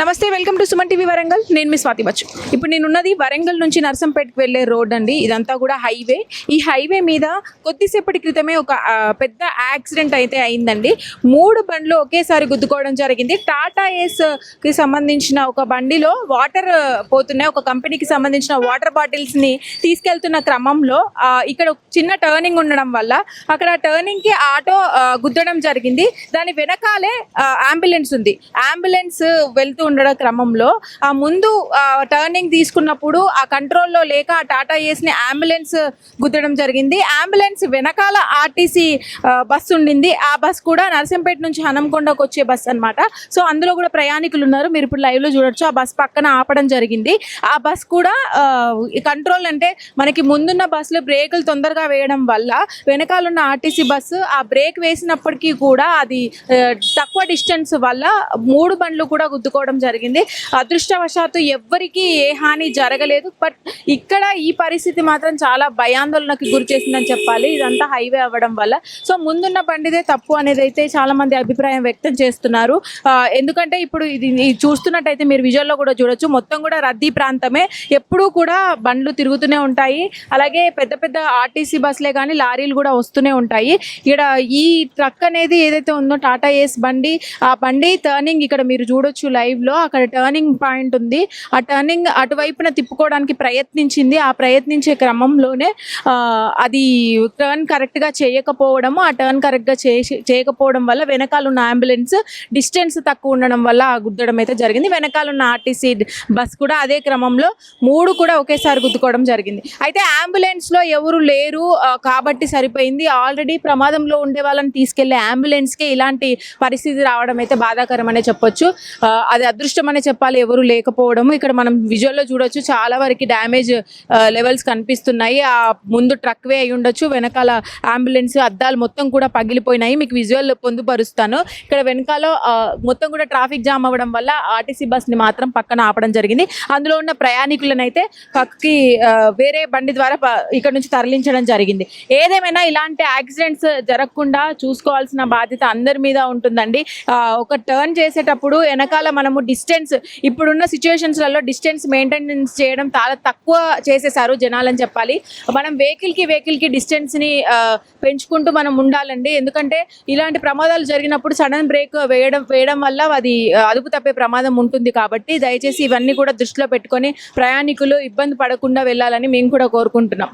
నమస్తే welcome to Suman TV Warangal. నేను మీ స్వాతి బచ్చు. ఇప్పుడు నేను ఉన్నది వరంగల్ నుంచి నర్సంపేటకి వెళ్ళే రోడ్ అండి. ఇదంతా కూడా హైవే. ఈ హైవే మీద కొద్దిసేపటి క్రితమే ఒక పెద్ద యాక్సిడెంట్ అయితే అయిందండి. మూడు బండ్లు ఒకేసారి గుద్దుకోవడం జరిగింది. టాటా ఏస్కి సంబంధించిన ఒక బండిలో వాటర్ పోతున్నాయి. ఒక కంపెనీకి సంబంధించిన వాటర్ బాటిల్స్ని తీసుకెళ్తున్న క్రమంలో ఇక్కడ చిన్న టర్నింగ్ ఉండడం వల్ల అక్కడ టర్నింగ్కి ఆటో గుద్దడం జరిగింది. దాని వెనకాలే అంబులెన్స్ ఉంది. అంబులెన్స్ వెళ్తూ ఉండడం క్రమంలో ఆ ముందు టర్నింగ్ తీసుకున్నప్పుడు ఆ కంట్రోల్లో లేక ఆ టాటా ఏస్ని అంబులెన్స్ గుద్దడం జరిగింది. అంబులెన్స్ వెనకాల ఆర్టీసీ బస్సు ఉండింది. ఆ బస్ కూడా నరసింపేట నుంచి హనంకొండకు వచ్చే బస్ అనమాట సో అందులో కూడా ప్రయాణికులు ఉన్నారు. మీరు ఇప్పుడు లైవ్లో చూడొచ్చు. ఆ బస్ పక్కన ఆపడం జరిగింది. ఆ బస్ కూడా కంట్రోల్ అంటే మనకి ముందున్న బస్సులు బ్రేకులు తొందరగా వేయడం వల్ల వెనకాల ఉన్న ఆర్టీసీ బస్సు ఆ బ్రేక్ వేసినప్పటికీ కూడా అది తక్కువ డిస్టెన్స్ వల్ల మూడు బండ్లు కూడా గుద్దుకోవడం జరిగింది. అదృష్టవశాత్తు ఎవ్వరికీ ఏ హాని జరగలేదు. బట్ ఇక్కడ ఈ పరిస్థితి మాత్రం చాలా భయాందోళనకి గురి చేసిందని చెప్పాలి. ఇదంతా హైవే అవ్వడం వల్ల. సో ముందున్న బండిదే తప్పు అనేది అయితే చాలా మంది అభిప్రాయం వ్యక్తం చేస్తున్నారు. ఎందుకంటే ఇప్పుడు ఇది ఇది చూస్తున్నట్టయితే మీరు విజువల్లో కూడా చూడొచ్చు. మొత్తం కూడా రద్దీ ప్రాంతమే. ఎప్పుడూ కూడా బండ్లు తిరుగుతూనే ఉంటాయి. అలాగే పెద్ద పెద్ద ఆర్టీసీ బస్సులే కానీ లారీలు కూడా వస్తూనే ఉంటాయి. ఇక్కడ ఈ ట్రక్ అనేది ఏదైతే ఉందో టాటా ఏస్ బండి ఆ బండి టర్నింగ్ ఇక్కడ మీరు చూడొచ్చు లైవ్ లో అక్కడ టర్నింగ్ పాయింట్ ఉంది. ఆ టర్నింగ్ అటువైపున తిప్పుకోవడానికి ప్రయత్నించింది. ఆ ప్రయత్నించే క్రమంలోనే అది టర్న్ కరెక్ట్గా చేయకపోవడము ఆ టర్న్ కరెక్ట్గా చేసి చేయకపోవడం వల్ల వెనకాల ఉన్న అంబులెన్స్ డిస్టెన్స్ తక్కువ ఉండడం వల్ల ఆ గుద్దడం అయితే జరిగింది. వెనకాల ఉన్న ఆర్టీసీ బస్ కూడా అదే క్రమంలో మూడు కూడా ఒకేసారి గుద్దుకోవడం జరిగింది. అయితే అంబులెన్స్లో ఎవరు లేరు కాబట్టి సరిపోయింది. ఆల్రెడీ ప్రమాదంలో ఉండే వాళ్ళని తీసుకెళ్ళే అంబులెన్స్కి ఇలాంటి పరిస్థితి రావడం అయితే బాధాకరం అనే చెప్పొచ్చు అది అదృష్టం అనే చెప్పాలి ఎవరు లేకపోవడం ఇక్కడ మనం విజువల్లో చూడొచ్చు చాలా వరకు డ్యామేజ్ లెవెల్స్ కనిపిస్తున్నాయి. ఆ ముందు ట్రక్ వే అయి ఉండొచ్చు వెనకాల అంబులెన్స్ అద్దాలు మొత్తం కూడా పగిలిపోయినాయి. మీకు విజువల్ పొందుపరుస్తాను. ఇక్కడ వెనకాల మొత్తం కూడా ట్రాఫిక్ జామ్ అవ్వడం వల్ల ఆర్టీసీ బస్ని మాత్రం పక్కన ఆపడం జరిగింది. అందులో ఉన్న ప్రయాణికులను అయితే పక్కకి వేరే బండి ద్వారా ఇక్కడ నుంచి తరలించడం జరిగింది. ఏదేమైనా ఇలాంటి యాక్సిడెంట్స్ జరగకుండా చూసుకోవాల్సిన బాధ్యత అందరి మీద ఉంటుందండి. ఒక టర్న్ చేసేటప్పుడు వెనకాల మనము డిస్టెన్స్ ఇప్పుడున్న సిచ్యువేషన్స్లలో డిస్టెన్స్ మెయింటెనెన్స్ చేయడం చాలా తక్కువ చేసేసారు జనాలని చెప్పాలి. మనం వెహికల్కి వెహికల్కి డిస్టెన్స్ని పెంచుకుంటూ మనం ఉండాలండి. ఎందుకంటే ఇలాంటి ప్రమాదాలు జరిగినప్పుడు సడన్ బ్రేక్ వేయడం వేయడం వల్ల అది అదుపు తప్పే ప్రమాదం ఉంటుంది కాబట్టి దయచేసి ఇవన్నీ కూడా దృష్టిలో పెట్టుకొని ప్రయాణికులు ఇబ్బంది పడకుండా వెళ్ళాలని మేము కూడా కోరుకుంటున్నాం.